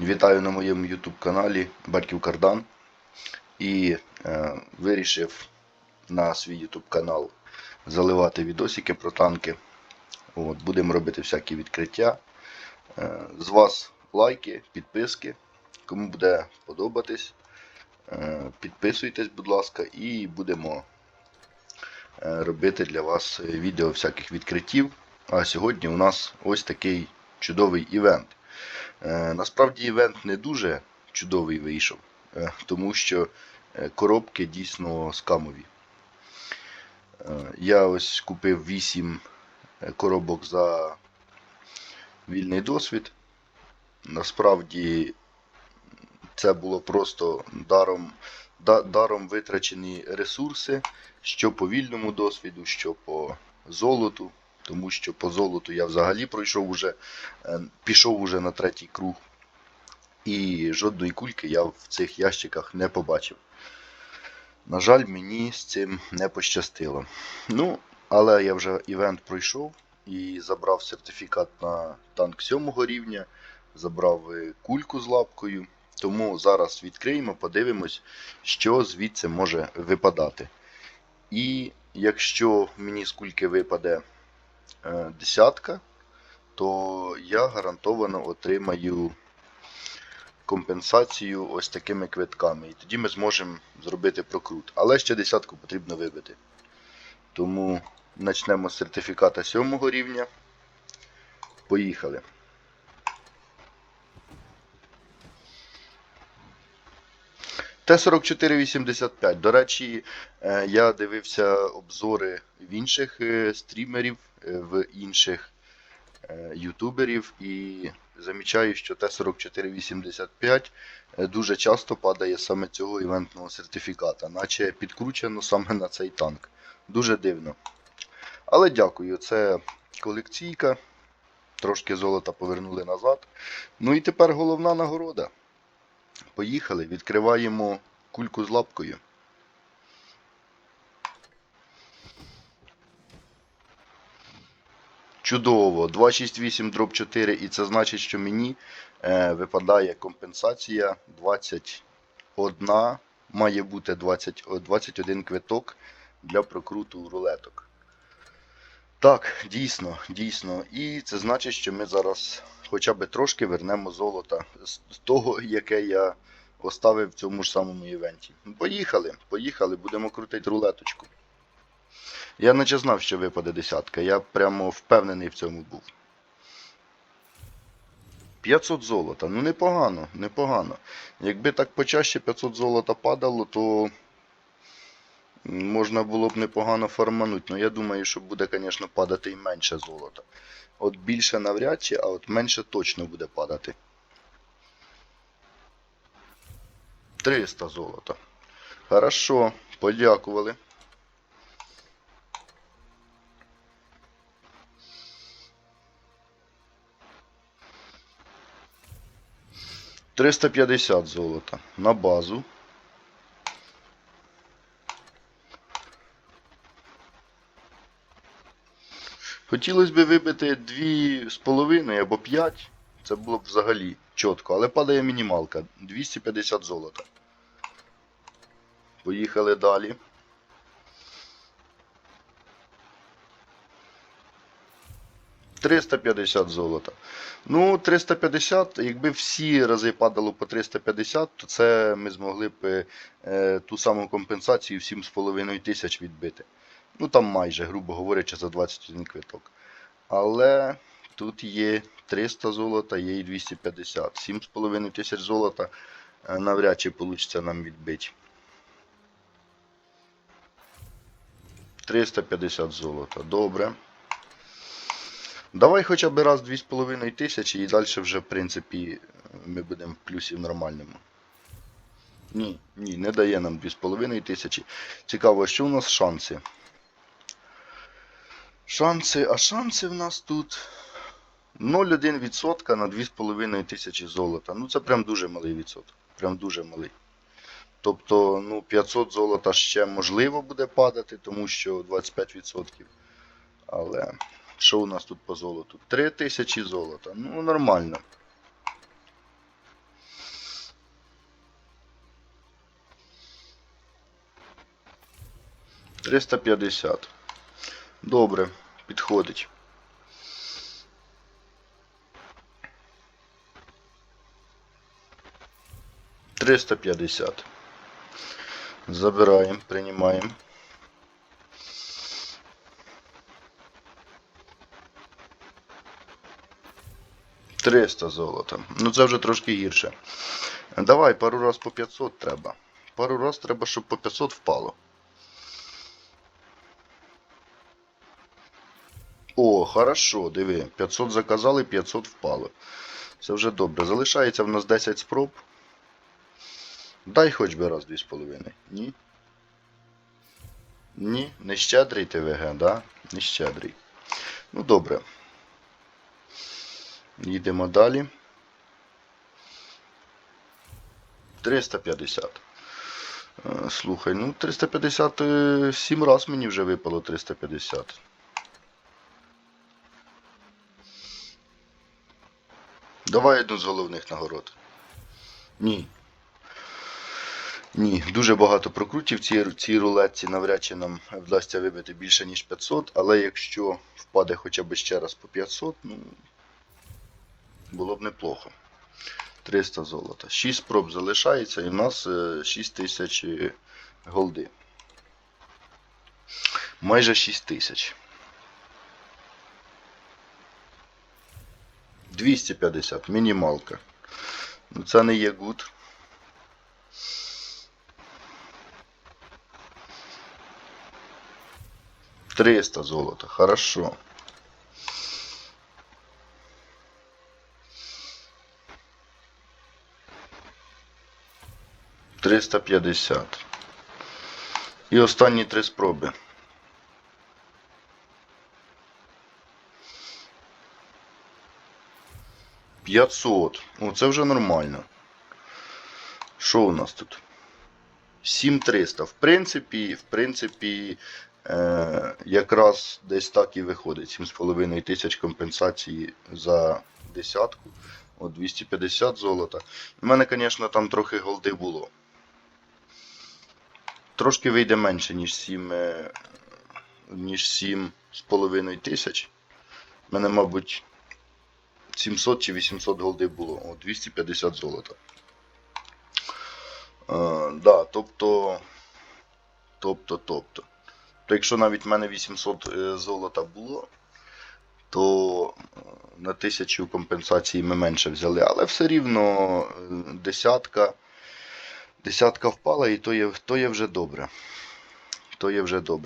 Вітаю на моєму YouTube каналі Батьків Кардан. І е, вирішив на свій YouTube канал заливати відосики про танки. От, будемо робити всякі відкриття. Е, з вас лайки, підписки. Кому буде подобатись, е, підписуйтесь, будь ласка, і будемо е, робити для вас відео всяких відкриттів. А сьогодні у нас ось такий чудовий івент. Е, Насправді івент не дуже чудовий вийшов, е, тому що е, коробки дійсно скамові. Я ось купив 8 коробок за вільний досвід. Насправді це було просто даром, даром витрачені ресурси, що по вільному досвіду, що по золоту. Тому що по золоту я взагалі пройшов уже, е, пішов уже на третій круг. І жодної кульки я в цих ящиках не побачив. На жаль, мені з цим не пощастило. Ну, але я вже івент пройшов і забрав сертифікат на танк 7 рівня, забрав кульку з лапкою. Тому зараз відкриємо, подивимось, що звідси може випадати. І якщо мені з кульки випаде десятка, то я гарантовано отримаю компенсацію ось такими квитками. І тоді ми зможемо зробити прокрут. Але ще десятку потрібно вибити. Тому почнемо з сертифіката 7 рівня. Поїхали. Т-4485. До речі, е, я дивився обзори в інших е, стрімерів, е, в інших е, ютуберів і замічаю, що Т-4485 е, дуже часто падає саме цього івентного сертифіката, наче підкручено саме на цей танк. Дуже дивно. Але дякую, це колекційка. Трошки золота повернули назад. Ну і тепер головна нагорода. Поїхали, відкриваємо кульку з лапкою. Чудово, 268 дроб 4, і це значить, що мені е, випадає компенсація 21, має бути 20, 21 квиток для прокруту рулеток. Так, дійсно, дійсно. І це значить, що ми зараз хоча б трошки вернемо золота з з того, яке я оставив в цьому ж самому івенті. Поїхали, поїхали, будемо крутити рулеточку. Я наче знав, що випаде десятка. Я прямо впевнений в цьому був. 500 золота. Ну непогано, непогано. Якби так почаще 500 золота падало, то можна було б непогано фармануть. Ну я думаю, що буде, звісно, падати і менше золота. От більше навряд чи, а от менше точно буде падати. 300 золота. Хорошо, подякували. 350 золота на базу. Хотілося б вибити 2,5 або 5. Це було б взагалі чітко, але падає мінімалка 250 золота. Поїхали далі. Триста п'ятдесят золота. Ну, 350, якби всі рази падало по 350, то це ми змогли б е, ту саму компенсацію 7,5 тисяч відбити. Ну там майже, грубо говорячи, за 21 квиток. Але тут є 300 золота, є і 250. 7,5 тисяч золота е, навряд чи вийде нам відбити. 350 золота. Добре. Давай хоча б раз 2,5 тисячі і далі вже, в принципі, ми будемо в плюсі в нормальному. Ні, ні, не дає нам 2,5 тисячі. Цікаво, що у нас шанси? Шанси, а шанси в нас тут 0,1% на 2,5 тисячі золота. Ну це прям дуже малий відсоток. Прям дуже малий. Тобто, ну, 500 золота ще можливо буде падати, тому що 25%. Але що у нас тут по золоту? 3000 золота. Ну, нормально. Триста п'ятдесят. Добре, підходить. Триста п'ятдесят. Забираємо, приймаємо. Триста золота. Ну це вже трошки гірше. Давай, пару раз по 500 треба. Пару раз треба, щоб по 500 впало. О, хорошо, диви. 500 заказали, 500 впало. Це вже добре. Залишається в нас 10 спроб. Дай хоч би раз 2,5. Ні. Ні, не щедрий ТВГ, да? Не. Ну добре. Їдемо далі. 350. Е, Слухай, ну 350 е, 7 раз мені вже випало 350. Давай одну з головних нагород. Ні. Ні, дуже багато прокрутів в цій, цій рулетці навряд чи нам вдасться вибити більше, ніж 500, але якщо впаде хоча б ще раз по 500, ну було б неплохо. 300 золота. 6 спроб залишається і в нас е, 6 тисяч е, голди. Майже 6 тисяч. 250, мінімалка. Ну це не є гуд. Триста золота, хорошо. Триста п'ятдесят. І останні три спроби. П'ятсот. О, це вже нормально. Що у нас тут? 7300. В принципі, в принципі, е, якраз десь так і виходить. 7,5 тисяч компенсації за десятку. От 250 золота. У мене, звісно, там трохи голди було. Трошки вийде менше, ніж 7, е, ніж 7,5 тисяч. У мене, мабуть, 700 чи 800 голди було. О, 250 золота. Е, да, тобто, тобто, тобто. То якщо навіть в мене 800 е, золота було, то е, на 1000 компенсації ми менше взяли, але все рівно десятка, десятка впала і то є, то є вже добре. То є вже добре.